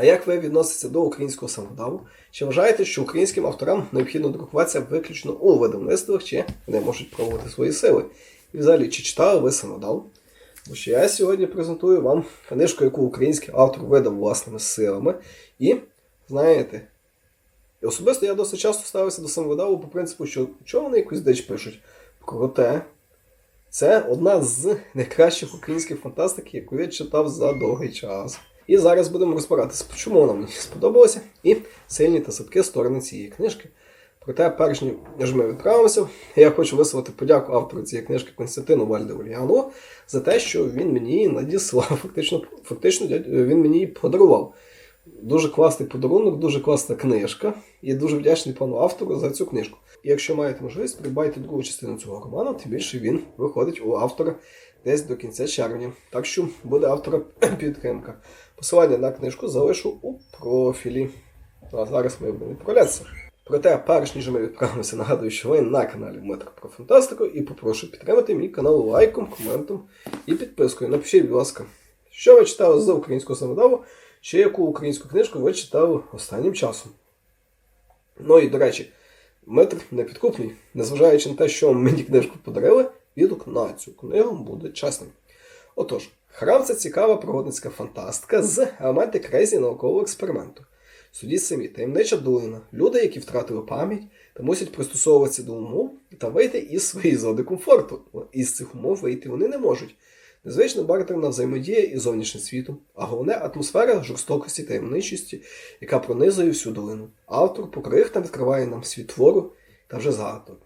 А як ви відноситеся до українського самодаву? Чи вважаєте, що українським авторам необхідно друкуватися виключно у видавництвах, чи вони можуть пробувати свої сили? І взагалі, чи читали ви самодав? Бо що я сьогодні презентую вам книжку, яку український автор видав власними силами. І знаєте, особисто я досить часто ставився до самовидаву по принципу, що чого вони якусь дич пишуть. Проте це одна з найкращих українських фантастик, яку я читав за довгий час. І зараз будемо розбиратися, чому вона мені сподобалася, і сильні та слабкі сторони цієї книжки. Проте, перш ніж ми відправимося, я хочу висловити подяку автору цієї книжки Константину Вальде Ульянову за те, що він мені надіслав. Фактично, фактично він мені її подарував. Дуже класний подарунок, дуже класна книжка. І дуже вдячний пану автору за цю книжку. І якщо маєте можливість, придбайте другу частину цього роману, тим більше він виходить у автора десь до кінця червня. Так що буде автора підтримка. Посилання на книжку залишу у профілі. Ну, А зараз ми будемо відправлятися. Проте, перш ніж ми відправимося, нагадую, що ви на каналі Метр про фантастику і попрошу підтримати мій канал лайком, коментом і підпискою. Напишіть, будь ласка, що ви читали з українського самодаву, чи яку українську книжку ви читали останнім часом. Ну і до речі, метр непідкупний, незважаючи на те, що мені книжку подарили, відгук на цю книгу буде чесним. Отож, храм це цікава пригодницька фантастика з елементи крезі наукового експерименту. Судіть самі, таємнича долина, люди, які втратили пам'ять та мусять пристосовуватися до умов та вийти із своєї зони комфорту. Із цих умов вийти вони не можуть. Незвично бартерна взаємодія із зовнішнім світом, а головне атмосфера жорстокості та таємничості, яка пронизує всю долину. Автор по крихтам відкриває нам світ твору та вже загадок.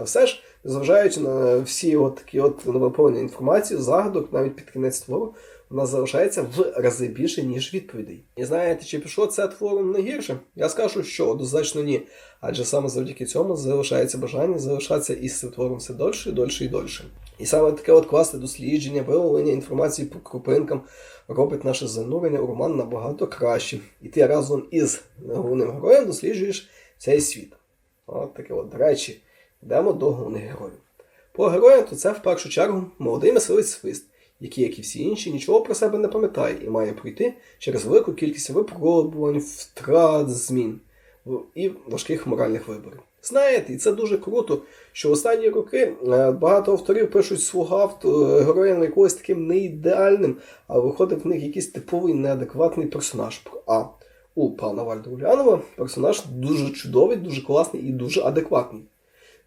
Та все ж, незважаючи на всі от такі от виповнення інформації, загадок навіть під кінець твору, вона залишається в рази більше, ніж відповідей. І знаєте, чи пішло це твором не гірше? Я скажу, що однозначно ні. Адже саме завдяки цьому залишається бажання залишатися із цим твором все дольше, дольше і дольше. І саме таке от класне дослідження, виявлення інформації по крупинкам робить наше занурення у роман набагато краще. І ти разом із головним героєм досліджуєш цей світ. От таке от, до речі, йдемо до головних героїв. По героям, то це в першу чергу молодий мисливець свист, який, як і всі інші, нічого про себе не пам'ятає і має пройти через велику кількість випробувань, втрат, змін і важких моральних виборів. Знаєте, і це дуже круто, що в останні роки е, багато авторів пишуть свого авто, героя на якогось таким не ідеальним, а виходить в них якийсь типовий неадекватний персонаж. А у пана Вальда Ульянова персонаж дуже чудовий, дуже класний і дуже адекватний.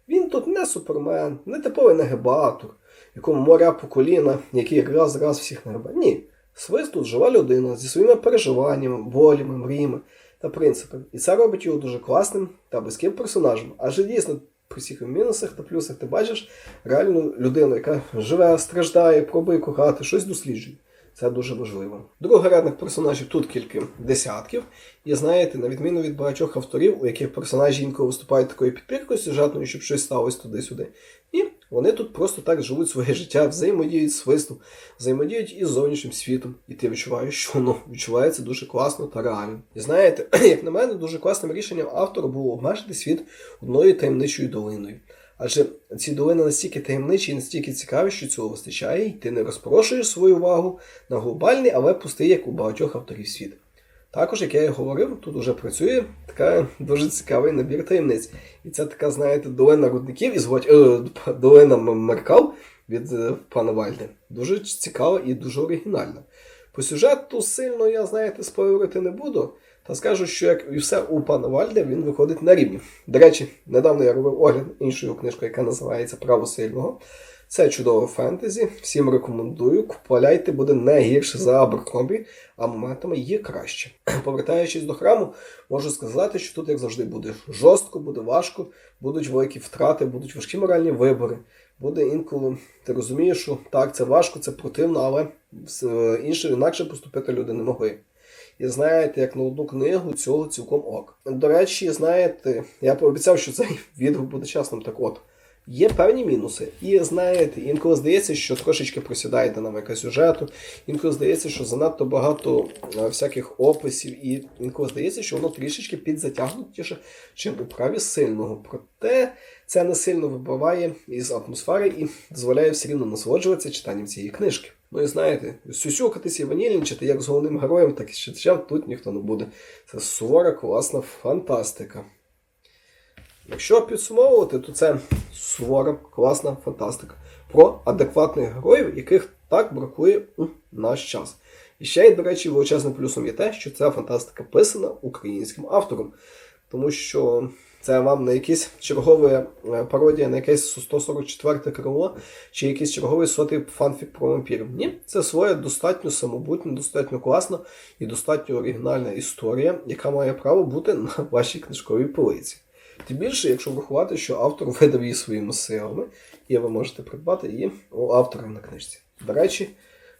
Він тут не супермен, не типовий нагибатор, якому моря по коліна, який раз раз всіх нагибе. Ні. Свист тут жива людина зі своїми переживаннями, болями, мріями та принципами. І це робить його дуже класним та близьким персонажем. Адже дійсно при всіх мінусах та плюсах ти бачиш реальну людину, яка живе, страждає, пробує кохати, щось досліджує. Це дуже важливо. Другорядних персонажів тут кілька десятків. І знаєте, на відміну від багатьох авторів, у яких персонажі інколи виступають такою підпіркою сюжетною, щоб щось сталося туди-сюди. І вони тут просто так живуть своє життя, взаємодіють з свистом, взаємодіють із зовнішнім світом. І ти відчуваєш, що воно відчувається дуже класно та реально. І знаєте, як на мене, дуже класним рішенням автора було обмежити світ одною таємничою долиною. Адже ці долини настільки таємничі і настільки цікаві, що цього вистачає, і ти не розпорошуєш свою увагу на глобальний, але пустий, як у багатьох авторів світ. Також, як я і говорив, тут уже працює така дуже цікавий набір таємниць. І це така, знаєте, долина рудників і звуть е, долина Меркал від е, пана Вальде. Дуже цікава і дуже оригінальна. По сюжету сильно я, знаєте, спойлерити не буду. Та скажу, що як і все у пана Вальде, він виходить на рівні. До речі, недавно я робив огляд іншою книжкою, яка називається Право сильного. Це чудове фентезі. Всім рекомендую. Купаляйте, буде не гірше за Аберкробі, а моментами є краще. Повертаючись до храму, можу сказати, що тут, як завжди, буде жорстко, буде важко, будуть великі втрати, будуть важкі моральні вибори. Буде інколи, ти розумієш, що так, це важко, це противно, але е, інше інакше поступити люди не могли. І знаєте, як на одну книгу цього цілком ок. До речі, знаєте, я пообіцяв, що цей відгук буде чесним. Так от, є певні мінуси. І знаєте, інколи здається, що трошечки просідає динамика сюжету, інколи здається, що занадто багато е, всяких описів, і інколи здається, що воно трішечки підзатягнутіше, чим у праві сильного. Проте це не сильно вибиває із атмосфери і дозволяє все рівно насолоджуватися читанням цієї книжки. Ну і знаєте, сюсюкатись і ванільничати як з головним героєм, так і з тут ніхто не буде. Це сувора класна фантастика. Якщо підсумовувати, то це сувора класна фантастика про адекватних героїв, яких так бракує у наш час. І ще й, до речі, величезним плюсом є те, що ця фантастика писана українським автором. Тому що це вам не якийсь чергове пародія на якесь 144 крило, чи якийсь черговий сотий фанфік про вампірів. Ні, це своя достатньо самобутня, достатньо класна і достатньо оригінальна історія, яка має право бути на вашій книжковій полиці. Тим більше, якщо врахувати, що автор видав її своїми силами, і ви можете придбати її у автора на книжці. До речі,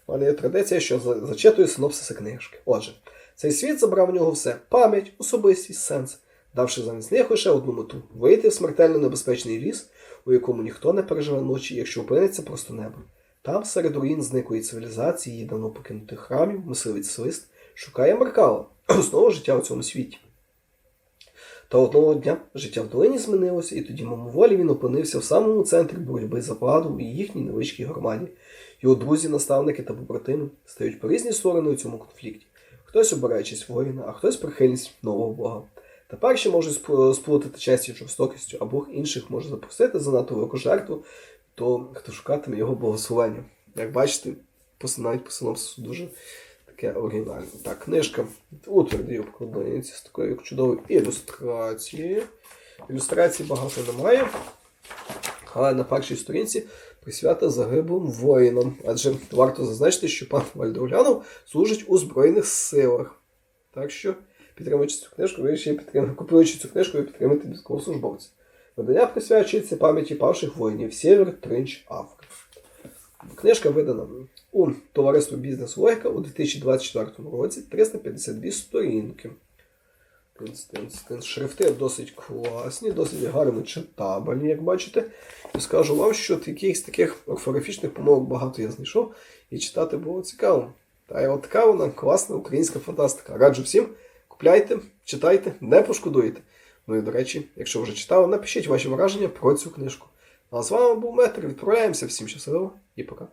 в мене є традиція, що за- зачитую синопсиси книжки. Отже, цей світ забрав у нього все: пам'ять, особистість, сенс, давши замість них лише одну мету вийти в смертельно небезпечний ліс, у якому ніхто не переживе ночі, якщо опиниться просто небо. Там, серед руїн зниклої цивілізації і давно покинутих храмів, мисливець свист шукає Маркала, основу життя у цьому світі. Та одного дня життя в долині змінилося, і тоді мимоволі він опинився в самому центрі боротьби за владу у їхній невеличкій громаді. Його друзі, наставники та побратими стають по різні сторони у цьому конфлікті. Хтось обирає честь воїна, а хтось прихильність нового бога. Тепер ще можуть сп- сплутати честь із жорстокістю, а Бог інших може запустити занадто велику жертву, то хто шукатиме його благословення. Як бачите, пос- навіть по синопсису дуже таке оригінальне. Так, книжка у твердій обкладинці з такою чудовою ілюстрацією. Ілюстрацій багато немає. Але на першій сторінці присвята загиблим воїнам. Адже варто зазначити, що пан Вальдоглянов служить у Збройних силах. Так що, підтримуючи цю книжку, ви ще й підтрим... купуючи цю книжку, ви підтримуєте військовослужбовця. Видання присвячується пам'яті павших воїнів Сєвер, Тринч, Африка. Книжка видана у товариство Бізнес Логіка у 2024 році 352 сторінки. Шрифти досить класні, досить гарно читабельні, як бачите. І скажу вам, що якихось таких орфографічних помилок багато я знайшов, і читати було цікаво. Та й от така вона класна українська фантастика. Раджу всім, купляйте, читайте, не пошкодуєте. Ну і до речі, якщо вже читали, напишіть ваші враження про цю книжку. А з вами був Метр. Відправляємося всім щасливо і пока.